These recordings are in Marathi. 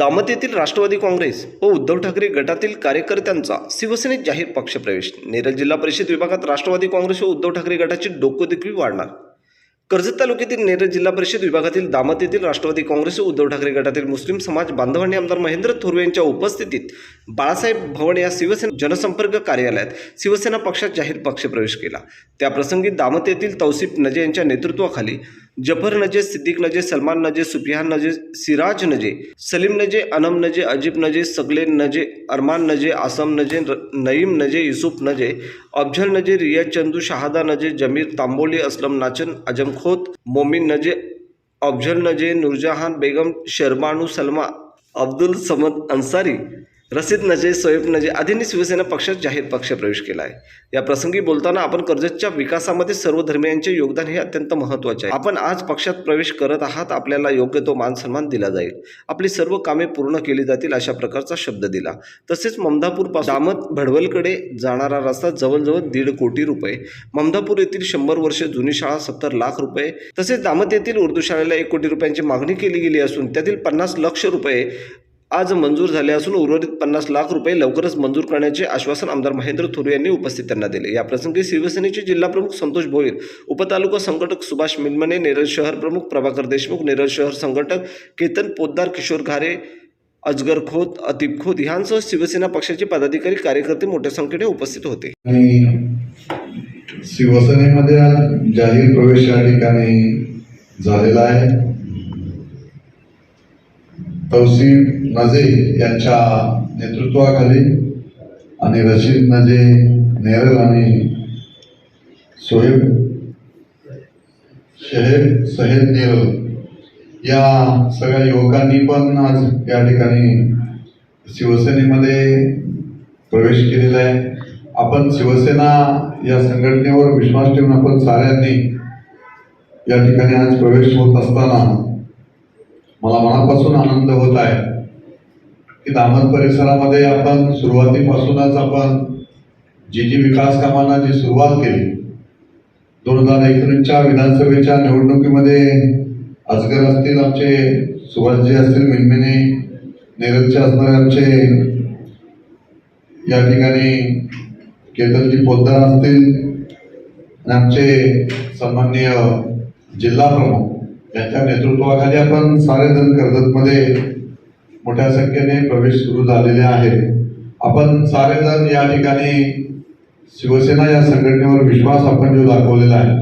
दामत येथील राष्ट्रवादी काँग्रेस व उद्धव ठाकरे गटातील कार्यकर्त्यांचा शिवसेनेत जाहीर पक्षप्रवेश. नेरळ जिल्हा परिषद विभागात राष्ट्रवादी काँग्रेस व उद्धव ठाकरे गटाची डोकोदेखील वाढणार. कर्जत तालुक्यातील नेरळ जिल्हा परिषद विभागातील दामत येथील राष्ट्रवादी काँग्रेस व उद्धव ठाकरे गटातील मुस्लिम समाज बांधवांनी आमदार महेंद्र थोरवे यांच्या उपस्थितीत बाळासाहेब भवन या शिवसेना जनसंपर्क कार्यालयात शिवसेना पक्षात जाहीर पक्षप्रवेश केला. त्याप्रसंगी दामत येथील तौसिफ नजे यांच्या नेतृत्वाखाली जफर नजे सिद्दीक नजे सलमान नजे सुफियान नजे सिराज नजे सलीम नजे अनम नजे अजीब नजे सगले नजे अरमान नजे आसम नजे नईम नजे युसुफ नजे अफजल नजे रिया चंदू शहादा नजे जमीर तांबोली असलम नाचन अजमखोत मोमिन मोमीन नजे अफजल नजे नूरजहान बेगम शर्मानू सलमा अब्दुल समद अन्सारी रसिद नजे सोयब नजे आदींनी शिवसेना पक्षात जाहीर पक्षप्रवेश केला आहे या प्रसंगी बोलताना आपण कर्जतच्या विकासामध्ये सर्व धर्मियांचे योगदान हे अत्यंत महत्त्वाचे आहे. आपण आज पक्षात प्रवेश करत आहात आपल्याला योग्य तो मान सन्मान दिला जाईल. आपली सर्व कामे पूर्ण केली जातील अशा प्रकारचा शब्द दिला. तसेच ममदापूरपासून दामत भडवलकडे जाणारा रस्ता जवळजवळ दीड कोटी रुपये ममदापूर येथील शंभर वर्षे जुनी शाळा सत्तर लाख रुपये तसेच दामत येथील उर्दू शाळेला एक कोटी रुपयांची मागणी केली गेली असून त्यातील पन्नास लक्ष रुपये आज मंजूर झाले असून उर्वरित पन्नास लाख रुपये लवकरच मंजूर करण्याचे आश्वासन आमदार महेंद्र थोरे यांनी उपस्थितांना दिले. या प्रसंगी शिवसेनेचे जिल्हाप्रमुख संतोष भोईर उपतालुका संघटक सुभाष मिनमने नेरळ शहर प्रमुख प्रभाकर देशमुख नेरळ शहर संघटक केतन पोद्दार किशोर घारे अजगर खोत अतिप खोत यांसह शिवसेना पक्षाचे पदाधिकारी कार्यकर्ते मोठ्या संख्येने उपस्थित होते. शिवसेनेमध्ये जाहीर प्रवेश या ठिकाणी झालेला आहे. तौसीफ नजे यांच्या नेतृत्वाखाली आणि रशीद नजे नेरल आणि सोहेब शहेब सहेद नेरल या सगळ्या युवकांनी पण आज या ठिकाणी शिवसेनेमध्ये प्रवेश केलेला आहे. आपण शिवसेना या संघटनेवर विश्वास ठेवून आपण साऱ्यांनी या ठिकाणी आज प्रवेश होत असताना मला मनापासून आनंद होत आहे की दामन परिसरामध्ये आपण सुरुवातीपासूनच आपण जी जी विकास कामांना जी सुरुवात केली दोन हजार एकोणीसच्या विधानसभेच्या निवडणुकीमध्ये अजगर असतील आमचे सुभाषजी असतील मिनमिने नैरजचे असणारे आमचे या ठिकाणी केतनजी पोद्दार असतील आणि आमचे सन्माननीय जिल्हा प्रमुख त्यांच्या नेतृत्वाखाली आपण सारेजण कर्जतमध्ये मोठ्या संख्येने प्रवेश सुरू झालेले आहे आपण सारेजण या ठिकाणी शिवसेना या संघटनेवर विश्वास आपण जो दाखवलेला आहे.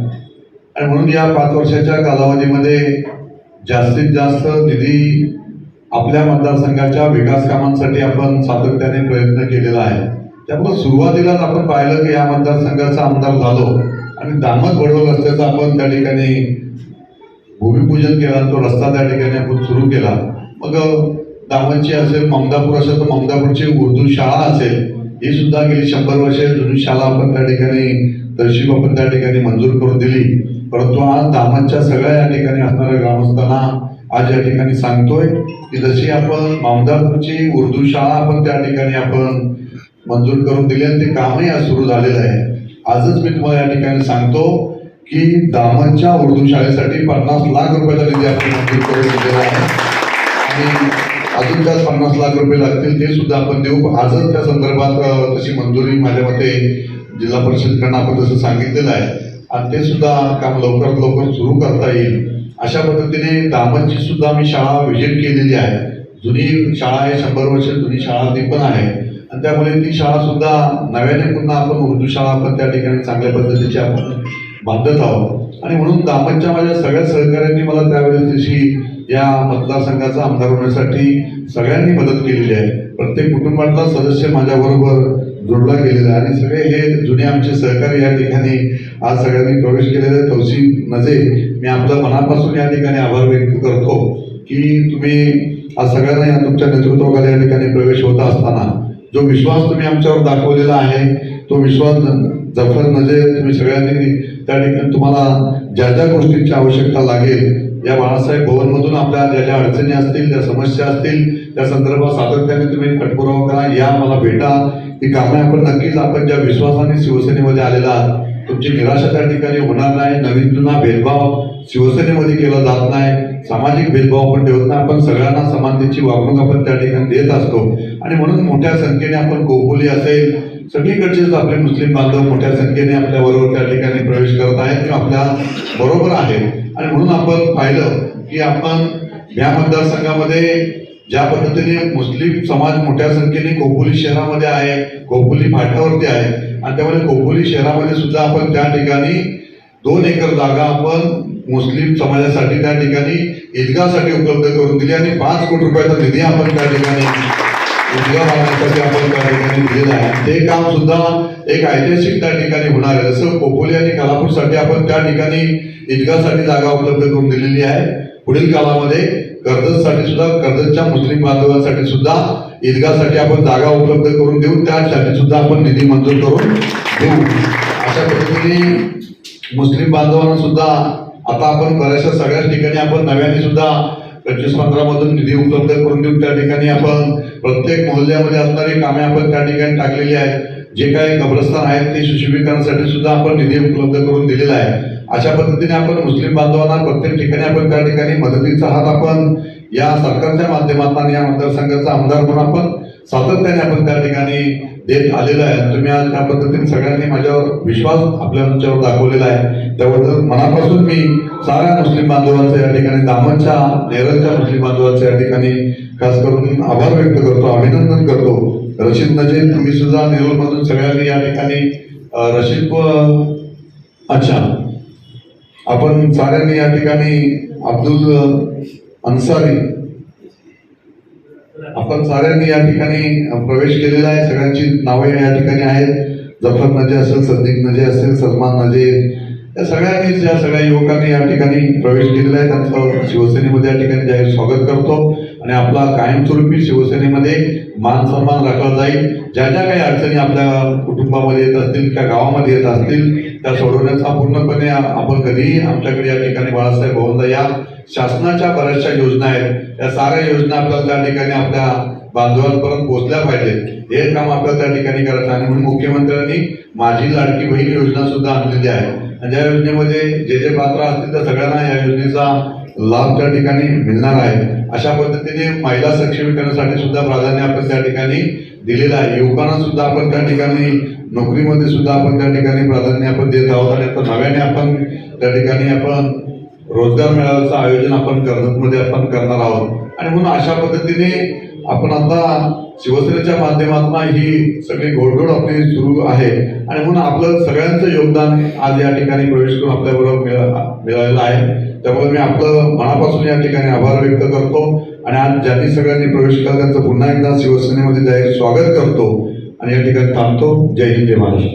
आणि म्हणून या पाच वर्षाच्या कालावधीमध्ये जास्तीत जास्त निधी आपल्या मतदारसंघाच्या विकास कामांसाठी आपण सातत्याने प्रयत्न केलेला आहे. त्यामुळे सुरुवातीलाच आपण पाहिलं की या मतदारसंघाचा आमदार झालो आणि दामत वडवल असल्याचं आपण त्या ठिकाणी भूमिपूजन केला तो रस्ता त्या ठिकाणी आपण सुरू केला. मग दामनची असेल ममदापूर असेल तर ममदापूरची उर्दू शाळा असेल ही सुद्धा गेली शंभर वर्षे. जुनी शाळा आपण त्या ठिकाणी तहसीब आपण त्या ठिकाणी मंजूर करून दिली. परंतु आज दामनच्या सगळ्या या ठिकाणी असणाऱ्या ग्रामस्थांना आज या ठिकाणी सांगतोय की जशी आपण ममदापूरची उर्दू शाळा आपण त्या ठिकाणी आपण मंजूर करून दिली आणि ते कामही आज सुरू झालेलं आहे. आजच मी तुम्हाला या ठिकाणी सांगतो की दामनच्या उर्दू शाळेसाठी पन्नास लाख रुपयाचा निधी आपण मंजूर करून दिलेला आहे. आणि अजून त्यात पन्नास लाख रुपये लागतील ते सुद्धा आपण देऊ. आजच त्या संदर्भात तशी मंजुरी माझ्या मते जिल्हा परिषदकडनं आपण तसं सांगितलेलं आहे आणि ते सुद्धा काम लवकरात लवकर सुरू करता येईल. अशा पद्धतीने दामनची सुद्धा मी शाळा व्हिजिट केलेली आहे. जुनी शाळा आहे शंभर वर्ष जुनी शाळा ती पण आहे. आणि त्यामुळे ती शाळा सुद्धा नव्याने पुन्हा आपण उर्दू शाळा आपण त्या ठिकाणी चांगल्या पद्धतीची आपण बांधत आहोत. आणि म्हणून दामनच्या माझ्या सगळ्या सहकाऱ्यांनी मला त्यावेळेस तशी या मतदारसंघाचा आमदार होण्यासाठी सगळ्यांनी मदत केलेली आहे. प्रत्येक कुटुंबातला सदस्य माझ्याबरोबर जोडला गेलेला आहे. आणि सगळे हे जुने आमचे सहकारी या ठिकाणी आज सगळ्यांनी प्रवेश केलेले आहे. तौसीफ नजे मी आपल्या मनापासून या ठिकाणी आभार व्यक्त करतो की तुम्ही आज सगळ्यांना या तुमच्या नेतृत्वाखाली या ठिकाणी प्रवेश होत असताना जो विश्वास तुम्ही आमच्यावर दाखवलेला आहे तो विश्वास जफर म्हणजे तुम्ही सगळ्यांनी त्या ठिकाणी तुम्हाला ज्या ज्या गोष्टींची आवश्यकता लागेल या बाळासाहेब भवनमधून आपल्या ज्या ज्या अडचणी असतील ज्या समस्या असतील त्या संदर्भात सातत्याने तुम्ही पाठपुरावा करा. या मला भेटा. ही कामे आपण नक्कीच आपण ज्या विश्वासाने शिवसेनेमध्ये आलेला आहात तुमची निराशा त्या ठिकाणी होणार नाही. नवीन जुना भेदभाव शिवसेनेमध्ये केला जात नाही. सामाजिक भेदभाव आपण ठेवत नाही आपण सगळ्यांना समानतेची वागणूक आपण त्या ठिकाणी देत असतो. आणि म्हणून मोठ्या संख्येने आपण गोपोली असेल सगळीकडचे आपले मुस्लिम बांधव मोठ्या संख्येने आपल्या बरोबर त्या ठिकाणी प्रवेश करत आहेत किंवा आपल्या बरोबर आहेत. आणि म्हणून आपण पाहिलं की आपण या मतदारसंघामध्ये ज्या पद्धतीने मुस्लिम समाज मोठ्या संख्येने कोपोली शहरामध्ये आहे कोपोली फाट्यावरती आहे आणि त्यामुळे कोपोली शहरामध्ये सुद्धा आपण त्या ठिकाणी दोन एकर जागा आपण मुस्लिम समाजासाठी त्या ठिकाणी ईदगासाठी उपलब्ध करून दिली आणि पाच कोटी रुपयाचा निधी आपण त्या ठिकाणी ईदगा बांधण्यासाठी आपण त्या ठिकाणी दिलेलं आहे. ते काम सुद्धा एक ऐतिहासिक त्या ठिकाणी होणार आहे. जसं कोपोली आणि कालापूरसाठी आपण त्या ठिकाणी ईदगासाठी जागा उपलब्ध करून दिलेली आहे. पुढील काळामध्ये कर्जतसाठी सुद्धा कर्जतच्या मुस्लिम बांधवांसाठी सुद्धा ईदगासाठी आपण जागा उपलब्ध करून देऊ. त्यासाठी सुद्धा आपण निधी मंजूर करून देऊ. अशा पद्धतीने मुस्लिम बांधवांना सुद्धा आता आपण बऱ्याचशा सगळ्याच ठिकाणी आपण नव्याने सुद्धा पंचवीस पंधरामधून निधी उपलब्ध करून देऊ त्या ठिकाणी आपण प्रत्येक मोहल्ल्यामध्ये असणारी कामे आपण त्या ठिकाणी टाकलेली आहेत. जे काही कब्रस्तान आहेत ते सुशोभीकरणासाठी सुद्धा आपण निधी उपलब्ध करून दिलेला आहे. अशा पद्धतीने आपण मुस्लिम बांधवांना प्रत्येक ठिकाणी आपण त्या ठिकाणी मदतीचा हात आपण या सरकारच्या माध्यमातून या मतदारसंघाचा आमदार म्हणून आपण सातत्याने आपण त्या ठिकाणी देत आलेलं आहे. तुम्ही आज त्या पद्धतीने सगळ्यांनी माझ्यावर विश्वास आपल्या तुमच्यावर दाखवलेला आहे. त्याबद्दल मनापासून मी साऱ्या मुस्लिम बांधवांचे या ठिकाणी दामनच्या नेरलच्या मुस्लिम बांधवांचे या ठिकाणी खास करून आभार व्यक्त करतो अभिनंदन करतो. रशीद नजीर तुम्ही सुद्धा नेरूलमधून सगळ्यांनी या ठिकाणी रशीद व- अच्छा आपण साऱ्यांनी या ठिकाणी अब्दुल अन्सारी आपण साऱ्यांनी या ठिकाणी प्रवेश केलेला आहे. सगळ्यांची नावे या ठिकाणी आहेत. जफर नजे असेल सद्दीक नजे असेल सलमान नजे या सगळ्यांनीच या सगळ्या युवकांनी या ठिकाणी प्रवेश केलेला आहे त्यांचं शिवसेनेमध्ये या ठिकाणी जाहीर स्वागत करतो. आणि आपला कायमस्वरूपी शिवसेनेमध्ये मान सन्मान राखला जाईल. ज्या ज्या काही अडचणी आपल्या कुटुंबामध्ये येत असतील किंवा गावामध्ये येत असतील त्या सोडवण्याचा पूर्णपणे आपण कधीही आमच्याकडे या ठिकाणी बाळासाहेब भवनला या शासनाच्या बऱ्याचशा योजना आहेत. या साऱ्या योजना आपल्याला त्या ठिकाणी आपल्या बांधवांपर्यंत पोहोचल्या पाहिजेत. हे काम आपल्याला त्या ठिकाणी करायचं आहे. आणि म्हणून मुख्यमंत्र्यांनी माझी लाडकी बहीण योजना सुद्धा आणलेली आहे. आणि ज्या योजनेमध्ये जे जे पात्र असतील त्या सगळ्यांना या योजनेचा लाभ त्या ठिकाणी मिळणार आहे. अशा पद्धतीने महिला सक्षमीकरणासाठी सुद्धा प्राधान्य आपण त्या ठिकाणी दिलेलं आहे. युवकांना सुद्धा आपण त्या ठिकाणी नोकरीमध्ये सुद्धा आपण त्या ठिकाणी प्राधान्य आपण देत आहोत आणि आता नव्याने आपण त्या ठिकाणी आपण रोजगार मेळाव्याचं आयोजन आपण कर्जतमध्ये आपण करणार आहोत. आणि म्हणून अशा पद्धतीने आपण आता शिवसेनेच्या माध्यमातून ही सगळी घोडघोड आपली सुरू आहे. आणि म्हणून आपलं सगळ्यांचं योगदान आज या ठिकाणी प्रवेश करून आपल्याबरोबर मिळा मिळालेलं आहे. त्यामुळे मी आपलं मनापासून या ठिकाणी आभार व्यक्त करतो. आणि आज ज्यांनी सगळ्यांनी प्रवेश केला त्यांचं पुन्हा एकदा शिवसेनेमध्ये जाहीर स्वागत करतो. आणि या ठिकाणी थांबतो. जय हिंद जय महाराष्ट्र.